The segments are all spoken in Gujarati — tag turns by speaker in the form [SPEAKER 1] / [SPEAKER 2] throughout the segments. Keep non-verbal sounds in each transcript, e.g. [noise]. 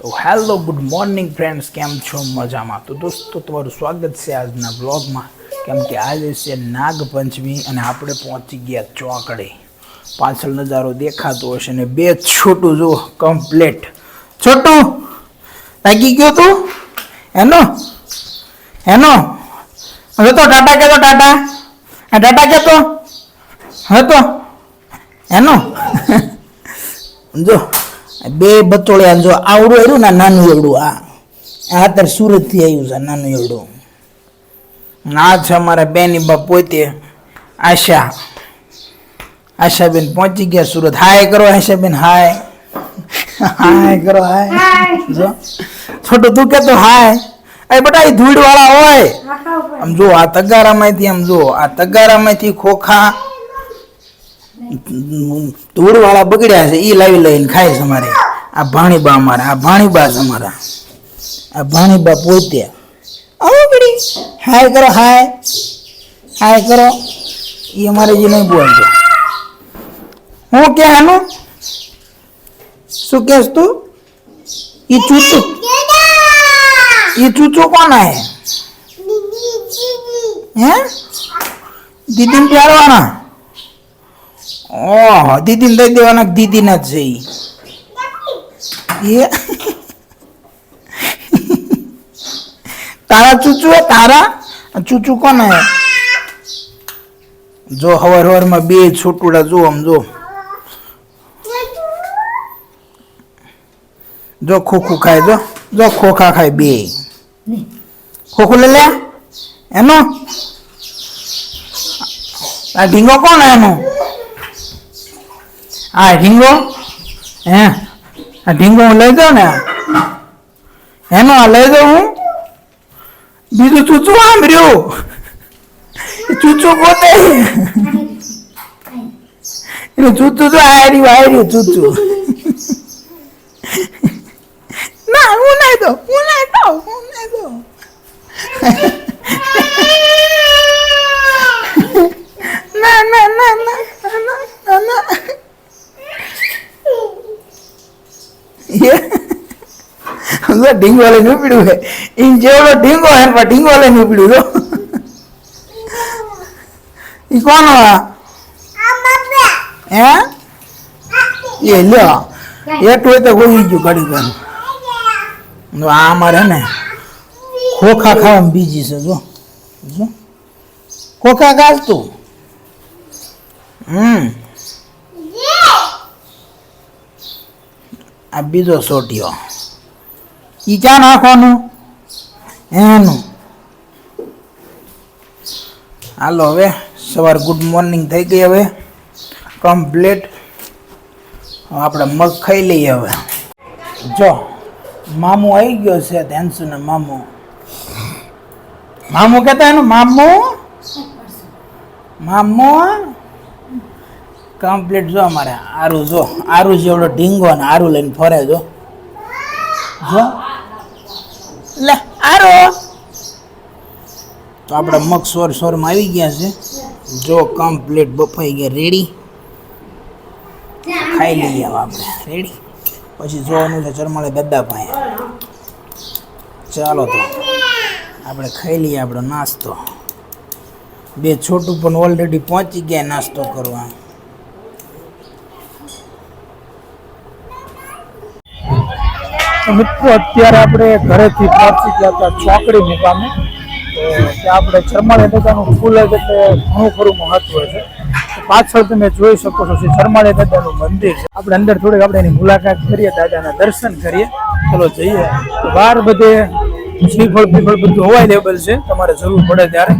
[SPEAKER 1] તો હેલો ગુડ મોર્નિંગ ફ્રેન્ડ્સ કેમ છો? મજામાં. તો દોસ્તો, તમારું સ્વાગત છે આજના બ્લોગમાં કેમ કે આજે છે નાગપંચમી અને આપણે પહોંચી ગયા ચોકડે. પાછળ નજારો દેખાતો હશે ને બે છોટું જો કમ્પ્લેટ છોટું? લાગી ગયો તું? એનો? એનો? હવે તો ટાટા કેતો ટાટા. આ ટાટા કેતો હવે તો? એનો? [laughs] જો. બે બચોળિયા જો આવડું આવ્યું ને નાનું એવડું આ આ અત્યારે સુરતથી આવ્યું છે નાનું એવડું. આ છે અમારા બેની બાપ પોતે, આશા. આશાબેન પહોંચી ગયા સુરત. હાય કરો આશાબેન, હાય. હાય કરો, હાય. જો. છોટો, તું કેતો હાય. એ બટા, એ ધૂળ વાળા હોય. આમ જો, આ તગારામાંથી, આમ જો, આ તગારામાંથી ખોખા ધૂળ વાળા બગડ્યા છે એ લાવી લઈને ખાય છે અમારે આ ભાણીબા અમારા આ ભાણીબા છે અમારા. આ ભાણીબા પોતે આવો બડી હાય કરો હાય. હાય કરો. એ અમારે જે નહીં બોલતો. હું કે આનું? શું કહેશ તું? એ ચૂચું. એ ચૂચું કોણ હે હે? દીદીને પ્યારવાના? ઓહો દીદીને દઈ દેવાના દીદીના જ છે તારા ચૂચુ તારા? ચૂચુ હે? જો, હવાર હવારમાં બે છોટુડા જો આમ જો. જો, ખોખું ખાય, જો. જો, ખોખા ખાય બે. ખોખું લે લે. એનો? આ ઢીંગો કોણ એનો? આ ઢીંગો, હે? આ ઢીંગો હું લઈ દઉં ને? એનો આ લઈ દઉં હું. બીજું ચૂચું આમ ચૂચું પોતે. એનું ચૂચું તો આયર્યું આયર્યું ચૂચું. ના, હું નહીં દઉં, હું નહીં દઉં, હું નહીં દઉં ના ના ના ના ના ના ના જો ઢીંગો લઈને ઉપડ્યું છે ઈન જેવડો ઢીંગો હે પણ ઢીંગો લઈને ઉપડ્યું ઈ કોણ આ? હે? એ લ્યો. એટલું તો કોઈ ગયું ઘડી ઘર આ અમારે ને ખોખા ખાવામાં બીજી છે, જો. જો. ખોખા ખાસ તું હમ. આ બીજો સોટિયો. ઈ ક્યાં નાખવાનું એનું. હાલો હવે, સવાર ગુડ મોર્નિંગ થઈ ગઈ હવે. કમ્પ્લેટ. આપણે મગ ખાઈ લઈએ હવે. જો, મામુ આવી ગયો છે ધ્યાનસુ ને મામુ. મામુ કહેતા એનું મામુ? મામુ? કમ્પ્લીટ જો અમારે આરું, જો. આરું જેવડો ઢીંગો ને આરું લઈને ફરે જો. જો. લે આરો તો આપણે મગ સોર સોરમાં આવી ગયા છે. જો કમ્પ્લીટ બફાઈ ગયા રેડી ખાઈ લઈએ હવે આપણે. રેડી પછી જોવાનું છે ચરમાળે દાદા પાસે. ચાલો તો, આપણે ખાઈ લઈએ આપણો નાસ્તો. બે છોટું પણ ઓલરેડી પહોંચી ગયા નાસ્તો કરવા.
[SPEAKER 2] મિત્રો, અત્યારે આપણે ઘરેથી પહોંચી ગયા હતા ચોકડી મુકામે. ત્યાં આપણે ચરમાળી દાદાનું ફૂલ એટલે ઘણું ખરું મહત્વ છે. પાછળ તમે જોઈ શકો છો શ્રી ચરમાળી દાદાનું મંદિર છે. આપણે અંદર થોડીક આપણે એની મુલાકાત કરીએ, દાદાના દર્શન કરીએ. ચલો જઈએ. બહાર બધે શ્રીફળ બીફળ બધું અવાઇલેબલ છે. તમારે જરૂર પડે ત્યારે.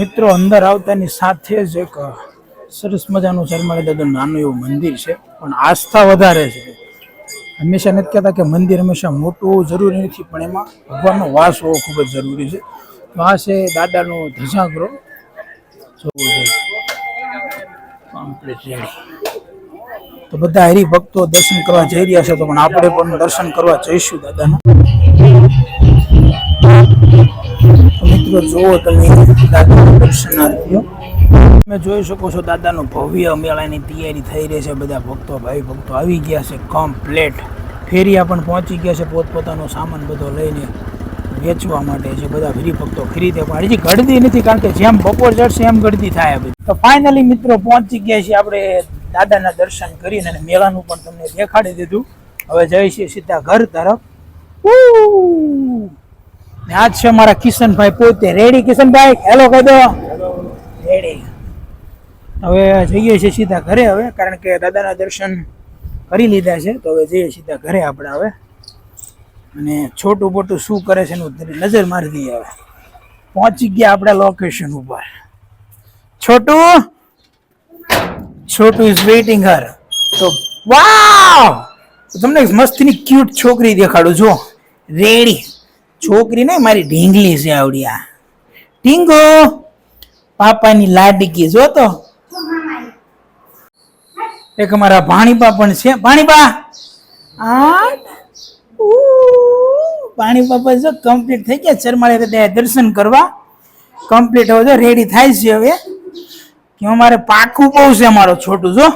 [SPEAKER 2] મિત્રો, અંદર આવતાની સાથે જ એક સરસ મજાનું ચરમાળી દાદાનું નાનું એવું મંદિર છે, પણ આસ્થા વધારે છે.
[SPEAKER 1] હંમેશા નથી કહેતા કે મંદિર હંમેશા મોટું જરૂરી નથી, પણ એમાં ભગવાનનો વાસ હોવો ખૂબ જ જરૂરી છે. તો આ છે દાદાનો ધજાગરો. જોવું જોઈએ તો બધા હરિભક્તો દર્શન કરવા જઈ રહ્યા છે, તો પણ આપણે પણ દર્શન કરવા જઈશું દાદાના. મિત્રો જુઓ તમે તમે જોઈ શકો છો દાદાનું ભવ્ય મેળાની તૈયારી થઈ રહી છે. બધા ભક્તો, ભાઈ ભક્તો આવી ગયા છે કમ્પ્લેટ ફેરિયા પણ પહોંચી ગયા છે પોતપોતાનો સામાન બધો લઈને વેચવા માટે છે બધા ફરી ભક્તો ખરીદે પણ હજી ગળદી નથી કારણ કે જેમ બપોર ચડશે એમ ગળદી થાય બધી. તો ફાઇનલી મિત્રો પહોંચી ગયા છીએ આપણે દાદાના દર્શન કરીને અને મેળાનું પણ તમને દેખાડી દીધું. હવે જઈશું સીધા ઘર તરફ. આજ છે મારા કિશનભાઈ પોતે. રેડી કિશનભાઈ? હેલો કહી દો. રેડી હવે જઈએ છીએ સીધા ઘરે હવે, કારણ કે દાદાના દર્શન કરી લીધા છે, તો હવે જઈએ સીધા ઘરે આપણે હવે. અને છોટું મોટું શું કરે છે એનું નજર મારી દઈએ હવે. પહોંચી ગયા આપણે લોકેશન ઉપર. છોટું? છોટું ઇઝ વેઇટિંગ હર તો વાવ! તમને મસ્તીની ક્યુટ છોકરી દેખાડું જો રેડી છોકરી ને મારી ઢીંગલી છે આવડી આ ઢીંગો, પાપાની લાડકી, જો તો. એક અમારા ભાણીપા પણ છે. ભાણીપા આ? પાણી બાપા જો કમ્પ્લીટ થઈ ગયા. ચરમાળે ત્યાં દર્શન કરવા. કમ્પ્લીટ હવે જો રેડી થાય છે હવે. કે અમારે પાકું બહુ છે અમારો છોટું, જો.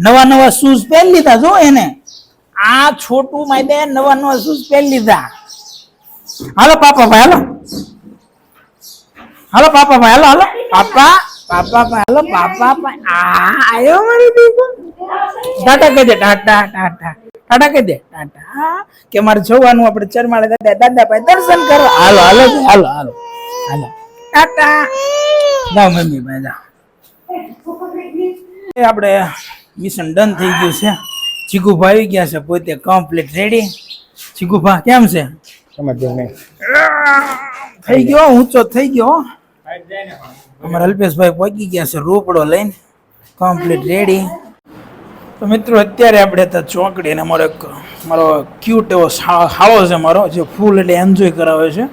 [SPEAKER 1] નવા નવા શૂઝ પહેરી લીધા, જો એને. આ છોટું માય બેન નવા નવા શૂઝ પહેરી લીધા. હાલો, પાપા ભાઈ, હાલો. હાલો, પાપા ભાઈ, હાલો હાલો. પાપા પાપા ભાઈ, હાલો, પાપા ભાઈ. આ, આયો મારી દીકરો? ટાટા કહી દે કે મારે જોવાનું આપણે ચરમાળે દાદા દાદા ભાઈ દર્શન કરો હાલો હાલો હાલો હાલો હાલો. ટાટા. જાઓ, મમ્મી ભાઈ, જાઓ. આપણે મિશન ડન થઈ ગયું છે. ચીકુભા આવી ગયા છે પોતે કમ્પ્લીટ રેડી ચીકુભા કેમ છે? થઈ ગયો ઊંચો થઈ ગયો. હો. અમારા અલ્પેશભાઈ પહોંચી ગયા છે રોપડો લઈને. કમ્પ્લીટ રેડી તો મિત્રો અત્યારે આપણે તો ચોકડી અને અમારો એક મારો ક્યુટ એવો હાળો છે મારો જે ફૂલ એટલે એન્જોય કરાવે છે.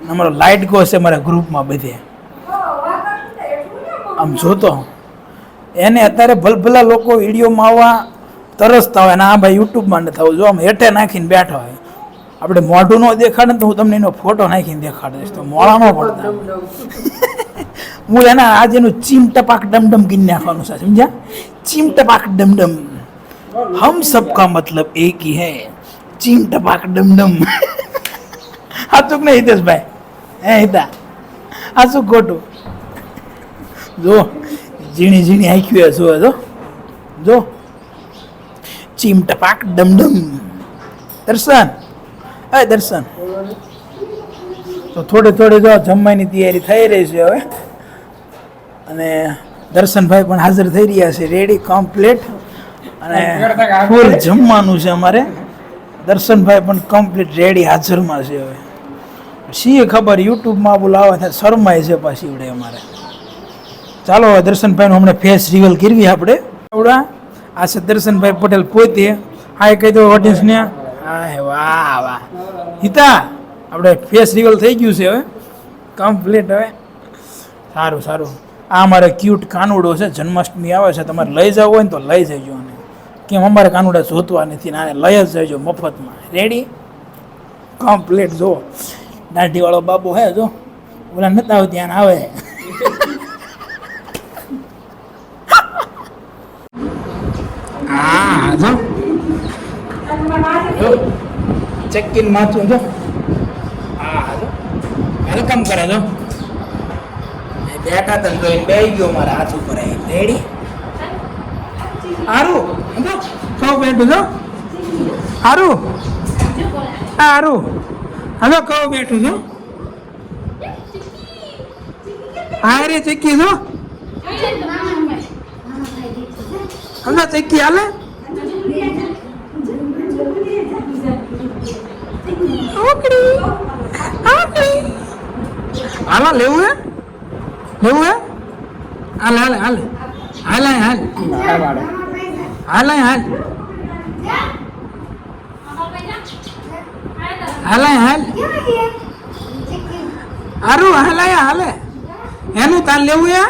[SPEAKER 1] અને અમારો લાઇટ ગો છે મારા ગ્રુપમાં બધે. આમ જોતો. એને અત્યારે ભલભલા લોકો વિડીયોમાં આવવા તરસતા હોય અને આ ભાઈ યુટ્યુબમાં ન થવું જો આમ હેઠે નાખીને બેઠા હોય. આપણે મોઢું ન દેખાડે તો હું તમને એનો ફોટો નાખીને દેખાડીશ તો મોડા ન પડતા હું એના આજે એનું ચીમ ટપાક ડમડમ ગીન નાખવાનું છે સમજ્યા? ચીમ ટપાક ડમડમ હમ સબકા મતલબ એક હી. હૈ ચીમ ટપાક ડમડમ [laughs] હાચુક નહીં હિતેશભાઈ? હે હિતા? હાચુક ખોટું? જો ઝીણી ઝીણી આંખ્યું જો જો. જો. ચીમ ટપાક ડમડમ દર્શન. હે દર્શન. તો થોડે થોડે જો જમવાની તૈયારી થઈ રહી છે હવે. અને દર્શનભાઈ પણ હાજર થઈ રહ્યા છે રેડી કમ્પ્લીટ અને ફૂલ જમવાનું છે અમારે. દર્શનભાઈ પણ કમ્પ્લીટ રેડી હાજરમાં છે હવે. સીએ ખબર? યુટ્યુબમાં બોલાવે છે શરમાય છે પાછી ઉડે અમારે. ચાલો હવે દર્શનભાઈનું હમણાં ફેસ રિવલ કરવી આપણે. આ છે દર્શનભાઈ પટેલ પોતે. હા, એ કહી દો ઓડિયન્સને વાહ વાહ. હિતા, આપણે ફેસ રિવલ થઈ ગયું છે હવે. કમ્પ્લીટ હવે. સારું સારું. આ અમારે ક્યુટ કાનુડો છે, જન્માષ્ટમી આવે છે, તમારે લઈ જવું હોય ને તો લઈ જજો અને કેમ, અમારે કાનુડા જોતવા નથી ને આને લઈ જ જજો મફતમાં. રેડી કમ્પ્લીટ જો દાઢીવાળો બાબુ હે, જો. ઓલા નતા આવતી આવે હા જો જો ચેકિન માથું જો. હા જો વેલકમ કરે, જો. બેઠા તને જોઈને બે ગયો મારા હાથ ઉપર રેડી સારું સમજો કહું બેઠું જો. હારું. હા હલો કહો બેઠું છો હા, રે ચેકી જો. હવે ચેકી હાલે.
[SPEAKER 3] అలా లేవుగా లేవుగా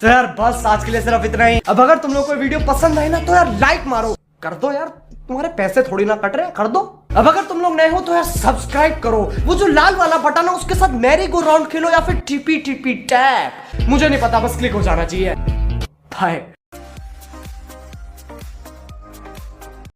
[SPEAKER 4] तो यार, बस आज के लिए सिर्फ़ इतना ही। अब अगर तुम लोग को वीडियो पसंद आई ना तो यार लाइक मारो। कर दो यार। तुम्हारे पैसे थोड़ी ना कट रहे कर दो। अब अगर तुम लोग नए हो तो यार सब्सक्राइब करो। वो जो लाल वाला बटन है, उसके साथ मैरी गो राउंड खेलो या फिर टीपी टीपी टैप मुझे नहीं पता, बस क्लिक हो जाना चाहिए।